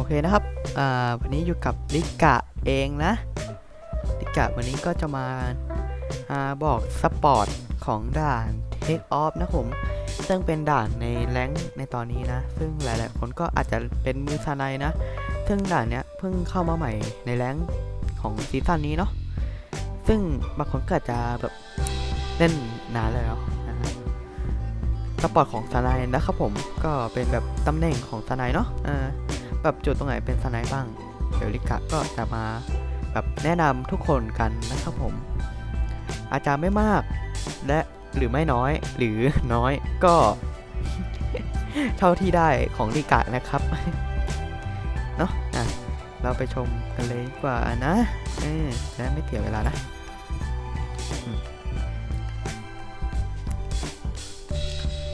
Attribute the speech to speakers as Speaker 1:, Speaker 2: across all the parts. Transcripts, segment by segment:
Speaker 1: โอเคนะครับอ่าวันนี้อยู่กับลิกะเองนะลิกะวันนี้ก็จะมาอาบอกสปอร์ตของด่าน Take Off นะผม ซึ่งเป็นด่านในแรงในตอนนี้นะ ซึ่งหลายๆ คนก็อาจจะเป็นมือซานายนะ ซึ่งด่านเนี้ยเพิ่งเข้ามาใหม่ในแรงของซีซั่นนี้เนาะ ซึ่งบางคนก็อาจจะแบบเล่นนานแล้วนะฮะสปอร์ตของสไนด์นะครับผม ก็เป็นแบบตำแหน่งของสไนด์เนาะเออ แบบจุดตรงไหนเป็นสไนบ้าง เดี๋ยวลิกะก็จะมาแบบแนะนำทุกคนกันนะครับผม อาจจะไม่มากและหรือไม่น้อยหรือน้อยก็ เท่าที่ได้ของลิกะนะครับเนาะอะเราไปชมกันเลยดีกว่านะเออจะไม่เสียเวลานะ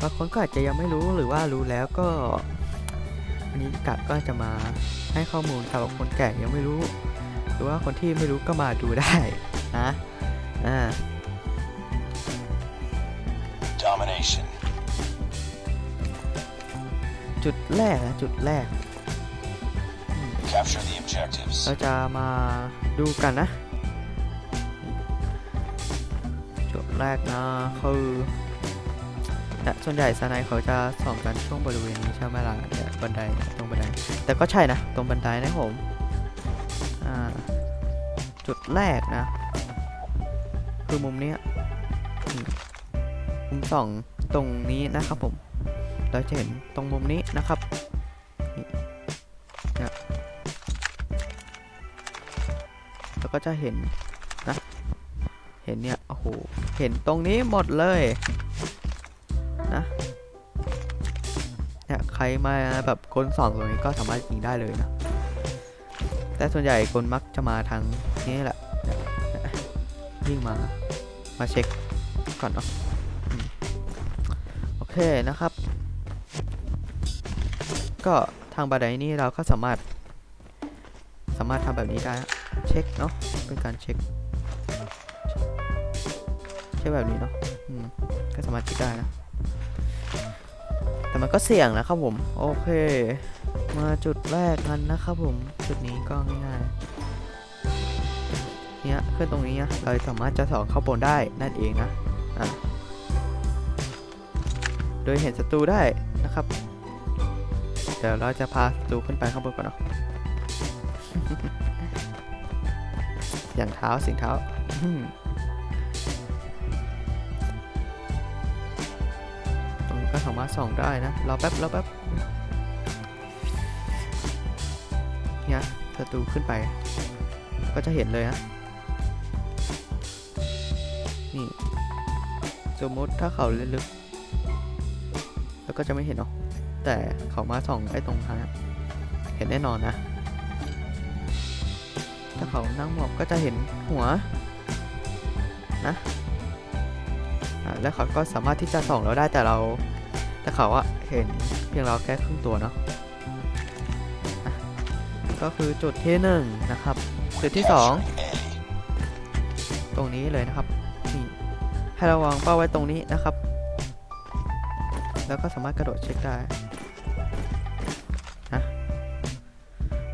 Speaker 1: บางคนก็อาจจะยังไม่รู้หรือว่ารู้แล้วก็ วันนี้กัดก็จะมาให้ข้อมูลสำหรับคนแก่ยังไม่รู้ หรือว่าคนที่ไม่รู้ก็มาดูได้นะอ่า
Speaker 2: Domination.
Speaker 1: จุดแรกนะจุดแรก
Speaker 2: Capture the objectives.
Speaker 1: เราจะมาดูกันนะ จุดแรกนะคือ แต่ส่วนใหญ่สไนเขาจะส่องกันช่วงบริเวณนี้ใช่ไหมล่ะเนี่ยบันไดตรงบันได แต่ก็ใช่นะ ตรงบันไดนะผมจุดแรกนะ คือมุมนี้มุมสองตรงนี้นะครับผม เราจะเห็นตรงมุมนี้นะครับแล้วก็จะเห็นนะ เห็นเนี่ย โอ้โห เห็นตรงนี้หมดเลย รมาแบบคนสองตรงนี้ก็สามารถยิงได้เลยนะ แต่ส่วนใหญ่คนมักจะมาทางนี้แหละยิ่งมา มาเช็คก่อนเนาะโอเคนะครับ ก็ทางบันไดนี้เราก็สามารถ สามารถทำแบบนี้ได้เช็คเนาะเป็นการเช็คเช็คแบบนี้เนาะก็สามารถเช็คได้นะ แต่มันก็เสี่ยงนะครับผม โอเค มาจุดแรกกันนะครับผม จุดนี้ก็ง่ายๆ เนี่ยขึ้นตรงนี้นะเราสามารถจะสองเข้าบนได้นั่นเองนะอะโดยเห็นศัตรูได้นะครับ เดี๋ยวเราจะพาศัตรูขึ้นไปข้างบนก่อนเนาะอย่างเท้าสิงเท้า ก็สามารถส่องได้นะรอแป๊บรอแป๊บเนี่ยศัตรูขึ้นไป ก็จะเห็นเลยนะนี่สมมติถ้าเขาลึกๆแล้วก็จะไม่เห็นเนาะแต่เขามาส่องไอ้ตรงทางนั้นเห็นแน่นอนนะ ถ้าเขานั่งหมอบก็จะเห็นหัวนะอ่าแล้วเขาก็สามารถที่จะส่องเราได้แต่เรา แต่เขาอะเห็นเพียงเราแค่ครึ่งตัวเนาะก็คือจุดที่หนึ่งนะครับ จุดที่สองตรงนี้เลยนะครับนี่ให้ระวังเป้าไว้ตรงนี้นะครับ แล้วก็สามารถกระโดดเช็คได้นะ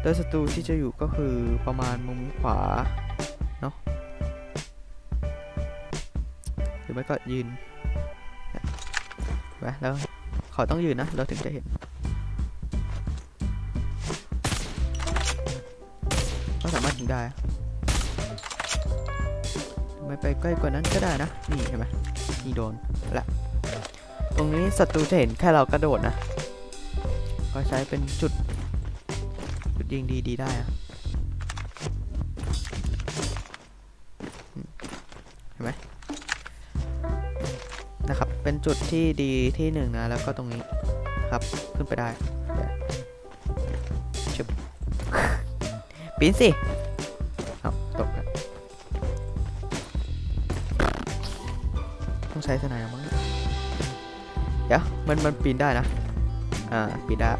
Speaker 1: โดยศัตรูที่จะอยู่ก็คือประมาณมุมขวาเนาะหรือไม่ก็ยืนไหมแล้ว ขาต้องยืนนะ เราถึงจะเห็น ก็สามารถยิงได้ ไม่ไปใกล้กว่านั้นก็ได้นะ นี่เห็นไหมนี่โดนละ ตรงนี้ศัตรูจะเห็นแค่เรากระโดดนะ ก็ใช้เป็นจุด จุดยิงดีดีได้อะ จุดที่ดีที่หนึ่งนะ แล้วก็ตรงนี้ครับขึ้นไปได้ชึบปีนสิเอาตกแล้วต้องใช้สนด์มั้งเนี่ยเดี๋ยวมันมันปีนได้นะ อ่า ปีนได้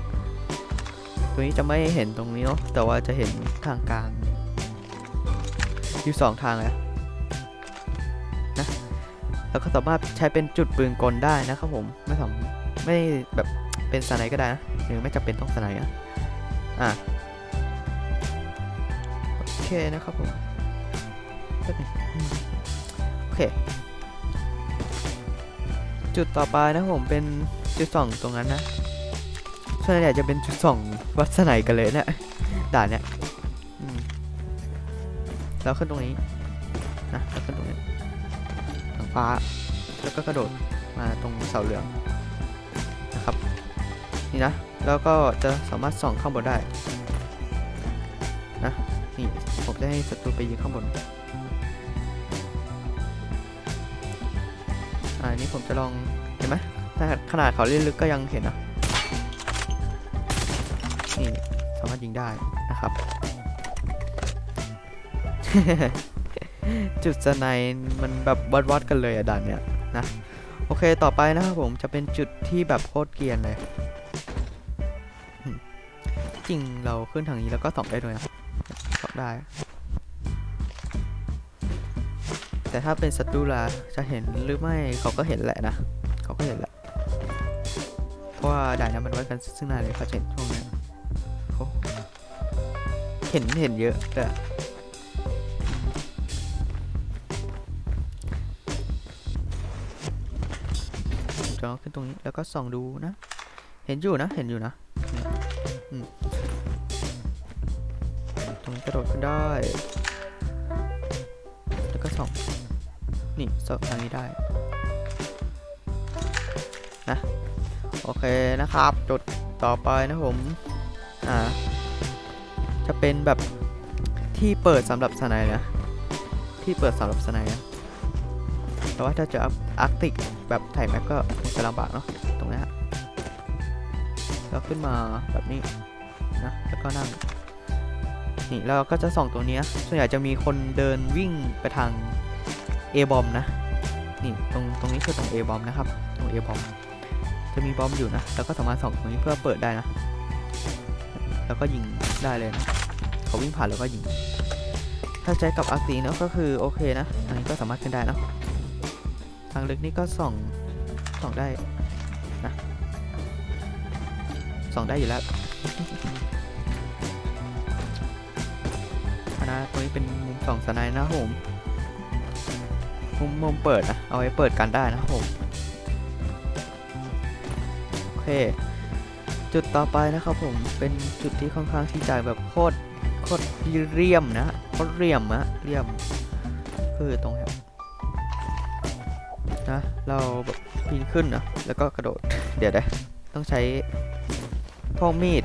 Speaker 1: ตัวนี้จะไม่เห็นตรงนี้เนาะแต่ว่าจะเห็นทางกลางอยู่สองทางเลย แล้วก็สามารถใช้เป็นจุดปืนกลได้นะครับผมไม่สมไม่แบบเป็นสไนก็ได้นะหรือไม่จำเป็นต้องสไนด์นะอ่าเคนะครับผมโอเค จุดต่อไปนะผมเป็นจุดส่องตรงนั้นนะส่วนใหญ่จะเป็นจุดส่องวัดสไนกันเลยเนะี่ยด่านเนี้ยแล้วขึ้นตรงนี้นะแล้วขึ้นตรงนี้ ทางฟ้า แล้วก็กระโดดมาตรงเสาเหลืองนะครับนี่นะแล้วก็จะสามารถส่องข้างบนได้นะนี่ผมจะให้ศัตรูไปยืนข้างบนอ่านี่ผมจะลองเห็นไหมถ้าขนาดเขาเล่นลึกก็ยังเห็นนะนี่สามารถยิงได้นะครับ จุดสไนมันแบบวัดๆกันเลยอะด่านเนี้ยนะ โอเคต่อไปนะครับผมจะเป็นจุดที่แบบโคตรเกียนเลย จริงเราขึ้นทางนี้แล้วก็ส่องได้ด้วยนะส่องได้ แต่ถ้าเป็นศัตรูล่ะจะเห็นหรือไม่เขาก็เห็นแหละนะ เขาก็เห็นแหละ เพราะว่าด่านนี้มันไว้กันซึ่งหน้าเลยเขาเห็นช่วงนี้เห็นเห็นเยอะเลย อขึ้นตรงนี้แล้วก็ส่องดูนะ เห็นอยู่นะ เห็นอยู่นะตรงนี้กระโดดขึ้นได้ แล้วก็ส่อง นี่ส่องทางนี้ได้ นะ โอเคนะครับ จุดต่อไปนะผม อ่า จะเป็นแบบที่เปิดสำหรับสไนด์นะ ที่เปิดสำหรับสไนด์นะ แต่ว่าถ้าเจออาร์กติกแบบถ่ายแม็กก็คงจะลำบากเนาะตรงนี้ฮะแล้วขึ้นมาแบบนี้นะแล้วก็นั่งนี่แล้วก็จะส่องตรงเนี้ส่วนใหญ่จะมีคนเดินวิ่งไปทาง A บอมนะนี่ตรงตรงนี้คือตรง A บอมนะครับตรง A บอมจะมีบอมอยู่นะแล้วก็สามารถส่องตรงนี้เพื่อเปิดได้นะ แล้วก็ยิงได้เลยนะเขาวิ่งผ่านแล้วก็ยิงถ้าใช้กับอาร์ตีเนาะก็คือโอเคนะอันนี้ก็สามารถขึ้นได้นะางลึกนี่ก็ส่องส่องได้นะส่องได้อยู่แล้วนะตรงนี้เป็นมุมส่องสไนด์นะครับผมมุมมุมเปิดนะเอาไว้เปิดกันได้นะครับผมโอเค จุดต่อไปนะครับผมเป็นจุดที่ค่อนข้างที่จะแบบโคตรโคตรเรียมนะโคตรเรียมอะเรียมคือตรงนี้ นะ เราแบบปีนขึ้นนะ แล้วก็กระโดด เดี๋ยวได้ต้องใช้พวกมีด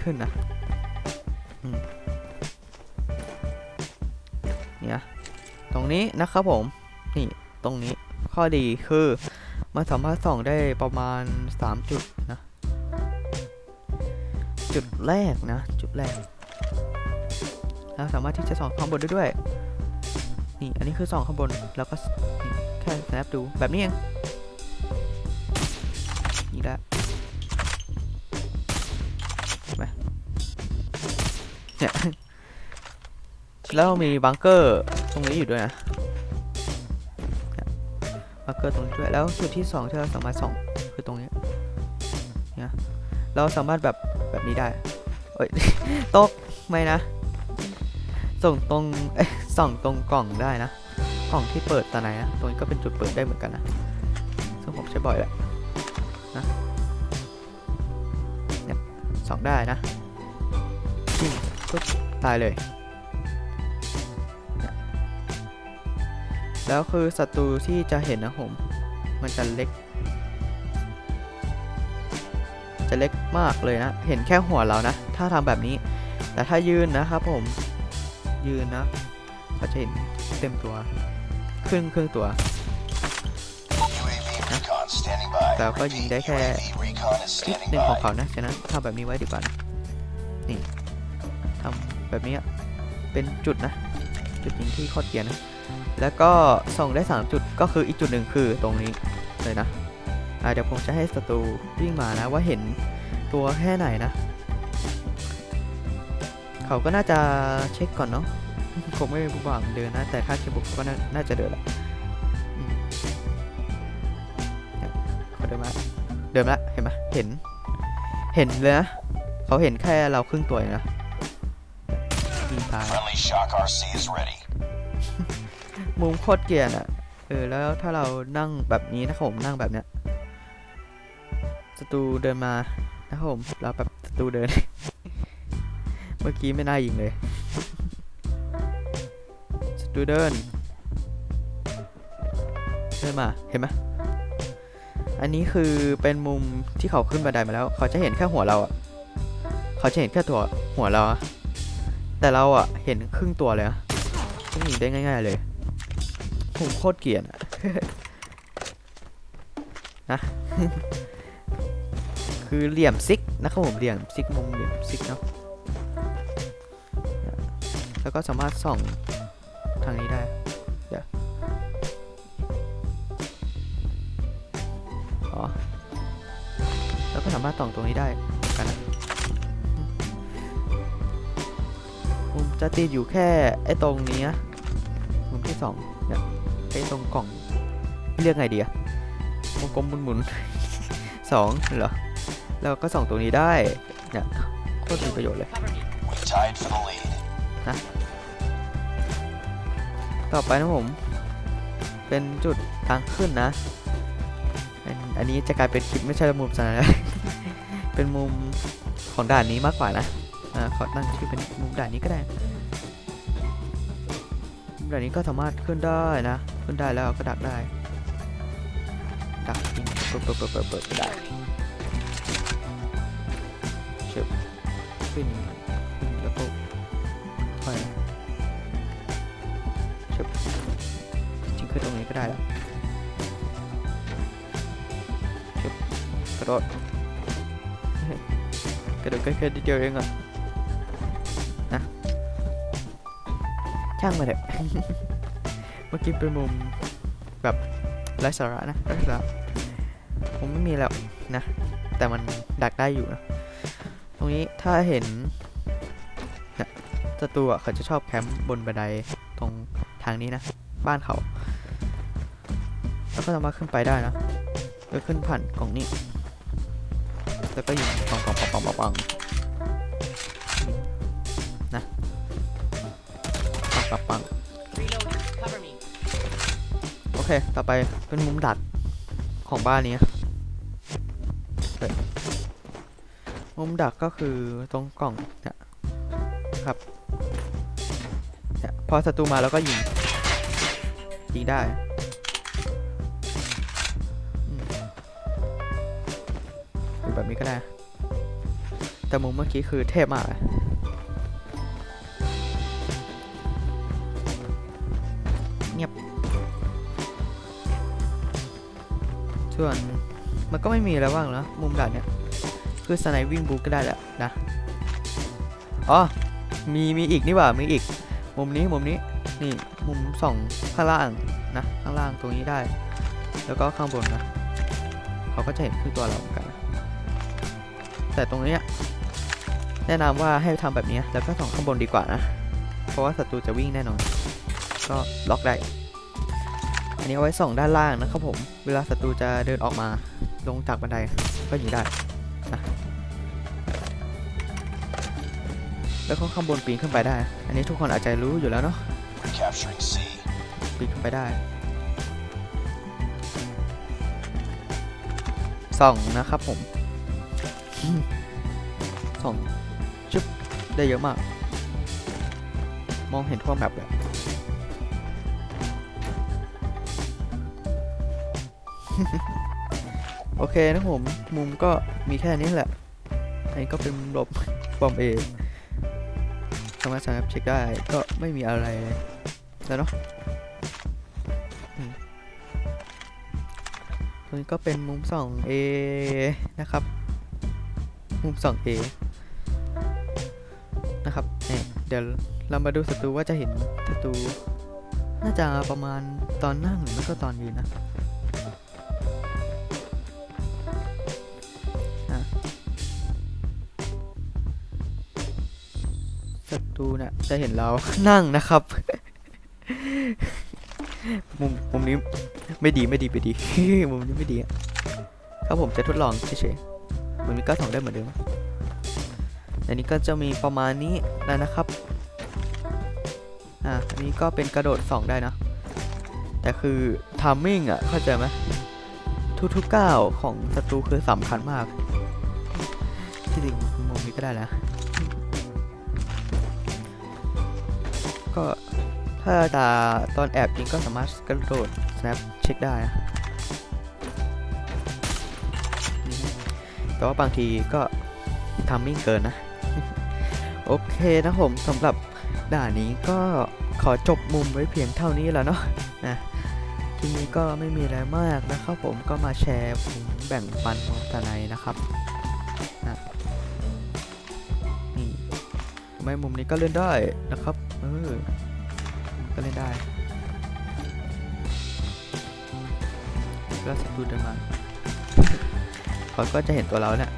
Speaker 1: ขึ้นนะเนี่ยตรงนี้นะครับผม นี่ตรงนี้ข้อดีคือ มันสามารถส่องได้ประมาณ 3 จุดนะ จุดแรกนะ จุดแรกเราสามารถที่จะส่องข้างบนได้ด้วย นี่ อันนี้คือส่องข้างบน แล้วก็นี่ แค่ snap ดูแบบนี้เองนี่ละเห็นไหมเนี่ยแล้วมีบังเกอร์ตรงนี้อยู่ด้วยนะมาร์เกอร์ตรงนี้ด้วยแล้วจุดที่2ที่เราสามารถส่องคือตรงนี้เนี่ยเราสามารถแบบแบบนี้ได้เอ้ยตกไม่นะ ส่งตรงส่องตรงกล่องได้นะ กล่องที่เปิดตอนไหนนะตรงนี้ก็เป็นจุดเปิดได้เหมือนกันนะซึ่งผมใช้บ่อยแหละนะเนี่ยสองได้นะยิงปุ๊บตายเลยแล้วคือศัตรูที่จะเห็นนะผม มันจะเล็ก จะเล็กมากเลยนะ เห็นแค่หัวเรานะ ถ้าทำแบบนี้ แต่ถ้ายืนนะครับผม ยืนนะ ก็จะเห็นเต็มตัว ครึ่งครึ่งตัว แต่ก็ยิงได้แค่
Speaker 2: UAV recon is
Speaker 1: นิดหนึ่งของเขานะ ฉะนั้นทำแบบนี้ไว้ดีกว่านะนี่ทำแบบนี้เป็นจุดนะ จุดยิงที่โคตรเกียนนะ แล้วก็ส่งได้ 3 จุดก็คืออีกจุดหนึ่งคือตรงนี้เลยนะเดี๋ยวผมจะให้ศัตรูวิ่งมานะว่าเห็นตัวแค่ไหนนะ เขาก็น่าจะเช็คก่อนเนาะ คงไม่บุกบังเดินนะ แต่ถ้าจะบุกก็น่าน่าจะเดินแหละอืมเนี่ยเขาเดินมาเดินมาละเห็นไหมเห็น เห็นเลยนะเขาเห็นแค่เราครึ่งตัวเองนะยิงตาย
Speaker 2: Friendly shock RC is ready.
Speaker 1: มุมโคตรเกรียนอะเออแล้วถ้าเรานั่งแบบนี้นะครับผมนั่งแบบเนี้ยศัตรูเดินมานะครับผมเราแบบศัตรูเดิน เมื่อกี้ไม่น่ายิงเลย ศัตรูเดิน เดินมา เห็นไหมอันนี้คือเป็นมุมที่เขาขึ้นบันไดมาแล้ว เขาจะเห็นแค่หัวเราอะเขาจะเห็นแค่ตัวหัวเรา แต่เราอะเห็นครึ่งตัวเลยอะต้องยิงได้ง่าย ๆเลย ผมโคตรเกลียดอะนะคือเหลี่ยมซิกนะครับผมเหลี่ยมซิกมุมเหลี่ยมซิกเนาะแล้วก็สามารถส่อง ทางนี้ได้ เดี๋ยว อ๋อ แล้วก็สามารถส่องตรงนี้ได้เหมือนกันนะอืมมุมจะติดอยู่แค่ไอ้ตรงนี้นะมุมที่สองเนี่ยไอ้ตรงกล่อง เรียกไงดีอะวงกลมหมุนๆสองเหรอ แล้วก็ส่องตรงนี้ได้ เนี่ยโคตรมีประโยชน์เลย
Speaker 2: We tied for the lead.
Speaker 1: ต่อไปนะผม เป็นจุดทางขึ้นนะนอันนี้จะกลายเป็นคลิปไม่ใช่มุมสนาลเป็นมุมของด่านนี้มากกว่านะอ่าขอตั้งชื่อเป็นมุมด่านนี้ก็ได้มุมด่านนี้ก็สามารถขึ้นได้นะ ขึ้นได้แล้วก็ดักได้ ดักยิงเปิดเปิดเปิดเปิดเปิดได้เชิบขึ้นขึ้นแล้วก็ค่อย ขึ้นตรงนี้ก็ได้แล้วกระโดดกระโดดแค่นิดเดียวเองอะนะช่างมาเถอะเมื่อกี้เป็นมุมแบบไร้สาระนะไร้สาระผมไม่มีแล้วนะ แต่มันดักได้อยู่นะ ตรงนี้ถ้าเห็นศัตรูเขาจะชอบแคมป์บนบันไดตรงทางนี้นะ บ้านเขา แล้วก็สามารถขึ้นไปได้นะโดยขึ้นผ่านกล่องนี้ แล้วก็ยิงปังปังปังปังปังปังนะปังปังปัง
Speaker 3: Reloading. Cover me.
Speaker 1: โอเค ต่อไปเป็นมุมดักของบ้านนี้มุมดักก็คือตรงกล่องเนี่ยครับพอศัตรูมาแล้วก็ยิงยิงได้ นี้ก็ได้ แต่มุมเมื่อกี้คือเทพมากอะเงียบ ส่วนมันก็ไม่มีแล้วบ้างแล้วมุมด่านเนี่ย คือสไนวิ่งบูก็ได้แหละนะ อ๋อ มีมีอีกนี่หว่า มีอีก มุมนี้มุมนี้ นี่มุมสองข้างล่างนะ ข้างล่างตรงนี้ได้ แล้วก็ข้างบนนะ เขาก็จะเห็นคือตัวเราเหมือนกัน แต่ตรงเนี้ยแนะนำว่าให้ทำแบบนี้แล้วก็ส่องข้างบนดีกว่านะ เพราะว่าศัตรูจะวิ่งแน่นอน ก็ล็อกได้ อันนี้เอาไว้ส่องด้านล่างนะครับผม เวลาศัตรูจะเดินออกมาลงจากบันไดก็ยิงได้นะแล้วก็ข้างบนปีนขึ้นไปได้ อันนี้ทุกคนอาจจะรู้อยู่แล้วเนาะ
Speaker 2: Recapturing C.
Speaker 1: ปีนขึ้นไปได้ส่องนะครับผมอืม สองชึบได้เยอะมาก มองเห็นทั่วแมปเลยโอเคนะผม มุมก็มีแค่นี้แหละ อันนี้ก็เป็นหลบบอมเอสามารถสามารถเช็คได้ก็ไม่มีอะไรแล้วเนาะตรงนี้ก็เป็นมุม 2A นะครับ มุม 2A นะครับเดี๋ยวเรามาดูศัตรูว่าจะเห็นศัตรูน่าจะประมาณตอนนั่งหรือไม่ก็ตอนยืนนะศัตรูเนี่ยจะเห็นเรานั่งนะครับ มุมมุมนี้ไม่ดีไม่ดีไม่ดี มุมนี้ไม่ดีครับผมจะทดลองเฉยๆ มุมนี้ก็ส่องได้เหมือนเดิมอันนี้ก็จะมีประมาณนี้แล้วนะครับ อะอันนี้ก็เป็นกระโดดสองได้นะ แต่คือทามมิ่งอะ เข้าใจไหมทุกๆก้าวของศัตรูคือสำคัญมาก ที่จริงมุมนี้ก็ได้นะ ก็ถ้าจะตอนแอบยิงก็สามารถกระโดด snap เช็คได้นะ แต่ว่าบางทีก็ทามมิ่งเกินนะ โอเคนะผมสำหรับด่านนี้ก็ขอจบมุมไว้เพียงเท่านี้แล้วเนาะนะทีนี้ก็ไม่มีอะไรมากนะครับผมก็มาแชร์ผมแบ่งปันมุมตะไนนะครับนะนี่ไม่มุมนี้ก็เล่นได้นะครับเออก็เล่นได้ก็สักดูเดินมา เขาก็จะเห็นตัวเราเนี่ย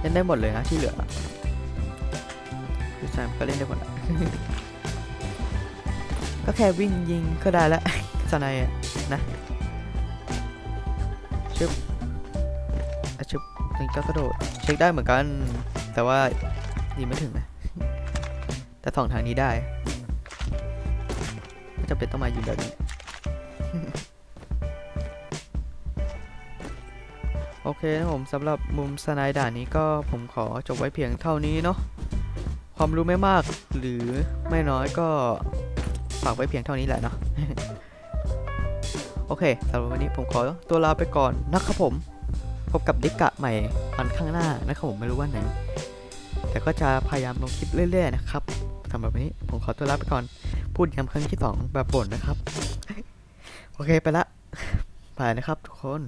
Speaker 1: เล่นได้หมดเลยนะที่เหลือคือแซมก็เล่นได้หมดก็แค่วิ่งยิงก็ได้แล้วสไนอะนะชึบอะชึบนี่ก็กระโดดเช็คได้เหมือนกัน แต่ว่ายิงไม่ถึงนะแต่สองทางนี้ได้จำเป็นต้องมาอยู่แบบนี้ โอเคนะผมสำหรับมุมสไนด่านนี้ก็ผมขอจบไว้เพียงเท่านี้เนาะความรู้ไม่มากหรือไม่น้อยก็ฝากไว้เพียงเท่านี้แหละเนาะโอเคสำหรับวันนี้ผมขอตัวลาไปก่อนนะครับผม พบกับดิกะใหม่วันข้างหน้านะครับผมไม่รู้ว่าไหน แต่ก็จะพยายามลงคลิปเรื่อยๆนะครับสำหรับวันนี้ผมขอตัวลาไปก่อน พูดย้ำครั้งที่สองแบบบ่นนะครับ โอเคไปละไปนะครับทุกคน